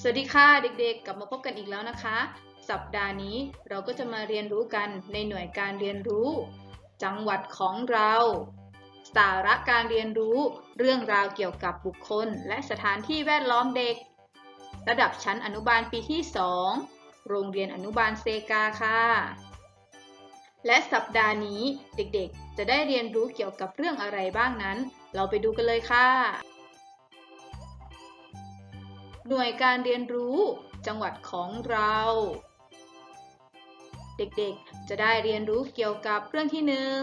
สวัสดีค่ะเด็กๆ กลับมาพบกันอีกแล้วนะคะ สัปดาห์นี้เราก็จะมาเรียนรู้กันในหน่วยการเรียนรู้ จังหวัดของเรา สาระการเรียนรู้เรื่องราวเกี่ยวกับบุคคล และสถานที่แวดล้อมเด็ก ระดับชั้นอนุบาลปีที่ 2 โรงเรียนอนุบาลเซกาค่ะ และสัปดาห์นี้เด็กๆ จะได้เรียนรู้เกี่ยวกับเรื่องอะไรบ้างนั้น เราไปดูกันเลยค่ะ หน่วยการเรียนรู้จังหวัดของเรา เด็กๆ จะได้เรียนรู้เกี่ยวกับเรื่องที่หนึ่ง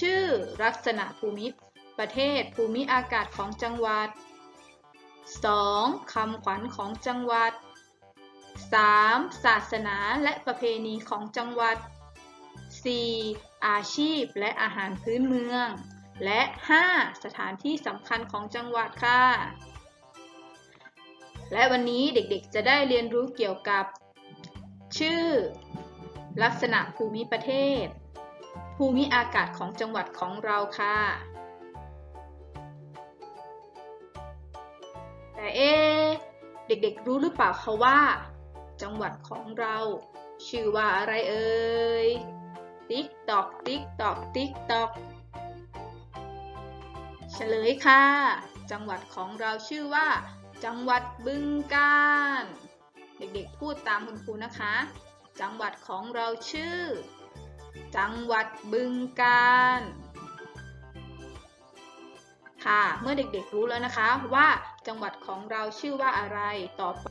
ชื่อลักษณะภูมิประเทศภูมิอากาศของจังหวัด 2. คำขวัญของจังหวัด 3. ศาสนาและประเพณีของจังหวัด 4. อาชีพและอาหารพื้นเมือง และ 5. สถานที่สำคัญของจังหวัดค่ะ และวันนี้เด็กๆจะได้เรียนรู้เกี่ยวกับ ชื่อ ลักษณะภูมิประเทศ ภูมิอากาศของจังหวัดของเราค่ะ แต่เอ๊เด็กๆ รู้หรือเปล่าคะว่า จังหวัดของเรา ชื่อว่าอะไรเอ่ยติ๊กตอกติ๊กตอกติ๊กตอกเฉลยค่ะ จังหวัดของเราชื่อว่า จังหวัดบึงกาฬ เด็กๆพูดตามคุณครูนะคะ จังหวัดของเราชื่อ จังหวัดบึงกาฬ ค่ะ เมื่อเด็กๆรู้แล้วนะคะว่าจังหวัดของเราชื่อว่าอะไรต่อไป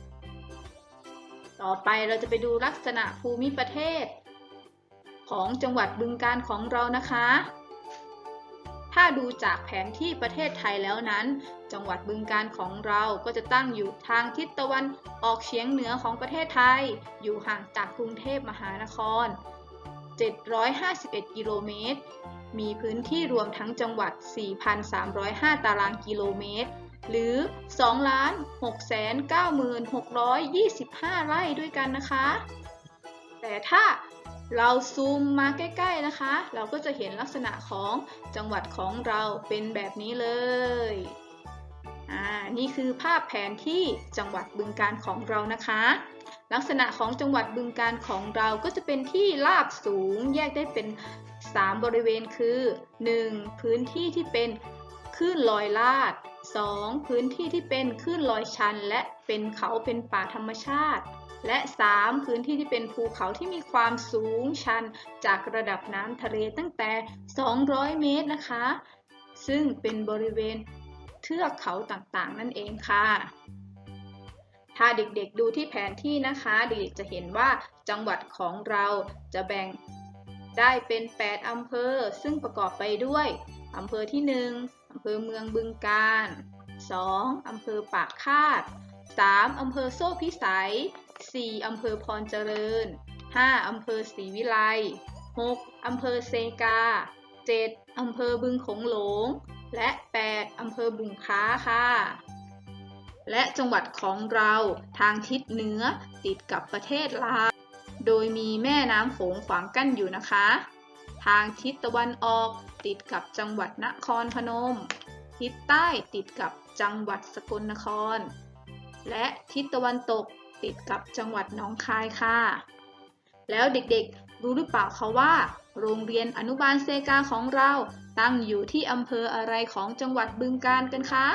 ต่อไปเราจะไปดูลักษณะภูมิประเทศ ของจังหวัดบึงกาฬของเรานะคะ ถ้าดูจากแผนที่ประเทศไทยแล้วนั้น จังหวัดบึงกาฬของเราก็จะตั้งอยู่ทางทิศตะวันออกเฉียงเหนือของประเทศไทย อยู่ห่างจากกรุงเทพมหานคร 751 กิโลเมตร มีพื้นที่รวมทั้งจังหวัด 4,305 ตารางกิโลเมตร หรือ 2,699,625 ไร่ด้วยกันนะคะ แต่ถ้า เราซูมมาใกล้ ๆนะคะ เราก็จะเห็นลักษณะของจังหวัดของเราเป็นแบบนี้เลย อ่า นี่คือภาพแผนที่จังหวัดบึงการของเรานะคะ ลักษณะของจังหวัดบึงการของเราก็จะเป็นที่ราบสูงแยกได้เป็น 3 บริเวณคือ 1. พื้นที่ที่เป็นคลื่นลอยลาด 2. พื้นที่ที่เป็นคลื่นลอยชัน และเป็นเขาเป็นป่าธรรมชาติ และ 3. พื้นที่ที่เป็นภูเขาที่มีความสูงชันจากระดับน้ำทะเลตั้งแต่ 200 เมตรนะคะ ซึ่งเป็นบริเวณเทือกเขาต่างๆ นั่นเองค่ะ ถ้าเด็กๆดูที่แผนที่นะคะ เด็กๆจะเห็นว่าจังหวัดของเราจะแบ่งได้เป็น 8 อำเภอ ซึ่งประกอบไปด้วย อำเภอที่ 1 อำเภอเมืองบึงกาฬ 2. อำเภอปากคาด 3. อำเภอโซ่พิสัย 4. อำเภอพรเจริญ 5. อำเภอศรีวิไล 6. อำเภอเซกา 7. อำเภอบึงโขงหลง และ 8. อำเภอบุงค้าค่ะ และจังหวัดของเราทางทิศเหนือติดกับประเทศลาว โดยมีแม่น้ำโขงขวางกั้นอยู่นะคะ ทางทิศตะวันออกติดกับจังหวัดนครพนม ทิศใต้ติดกับจังหวัดสกลนคร และทิศตะวันตก ติดกับจังหวัดหนองคายค่ะ แล้วเด็กๆรู้หรือเปล่าคะว่า โรงเรียนอนุบาลเซกาของเราตั้งอยู่ที่อำเภออะไรของจังหวัดบึงกาฬกันคะ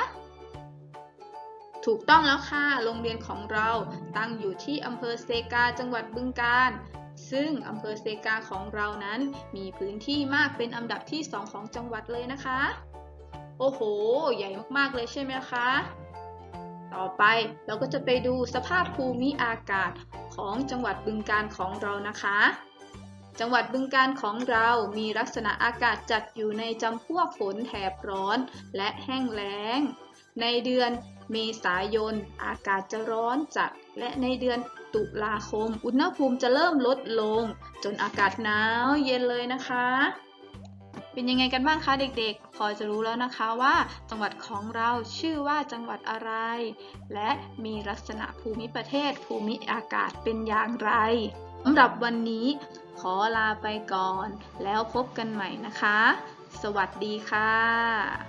ถูกต้องแล้วค่ะ โรงเรียนของเราตั้งอยู่ที่อำเภอเซกาจังหวัดบึงกาฬ ซึ่งอำเภอเซกาของเรานั้นมีพื้นที่มากเป็นอันดับที่ 2 ของจังหวัดเลยนะคะ โอ้โห ใหญ่มากๆเลยใช่ไหมคะ ต่อไปเราก็จะไปดูสภาพภูมิอากาศของจังหวัดบึงกาฬของเรานะคะ จังหวัดบึงกาฬของเรามีลักษณะอากาศจัดอยู่ในจำพวกฝนแถบร้อนและแห้งแล้ง ในเดือนเมษายน อากาศจะร้อนจัด และในเดือนตุลาคม อุณหภูมิจะเริ่มลดลง จนอากาศหนาวเย็นเลยนะคะ เป็นยังไงกันบ้างคะเด็กๆ พอจะรู้แล้วนะคะว่าจังหวัดของเราชื่อว่าจังหวัดอะไร และมีลักษณะภูมิประเทศ ภูมิอากาศเป็นอย่างไรสำหรับวันนี้ขอลาไปก่อน แล้วพบกันใหม่นะคะ สวัสดีค่ะ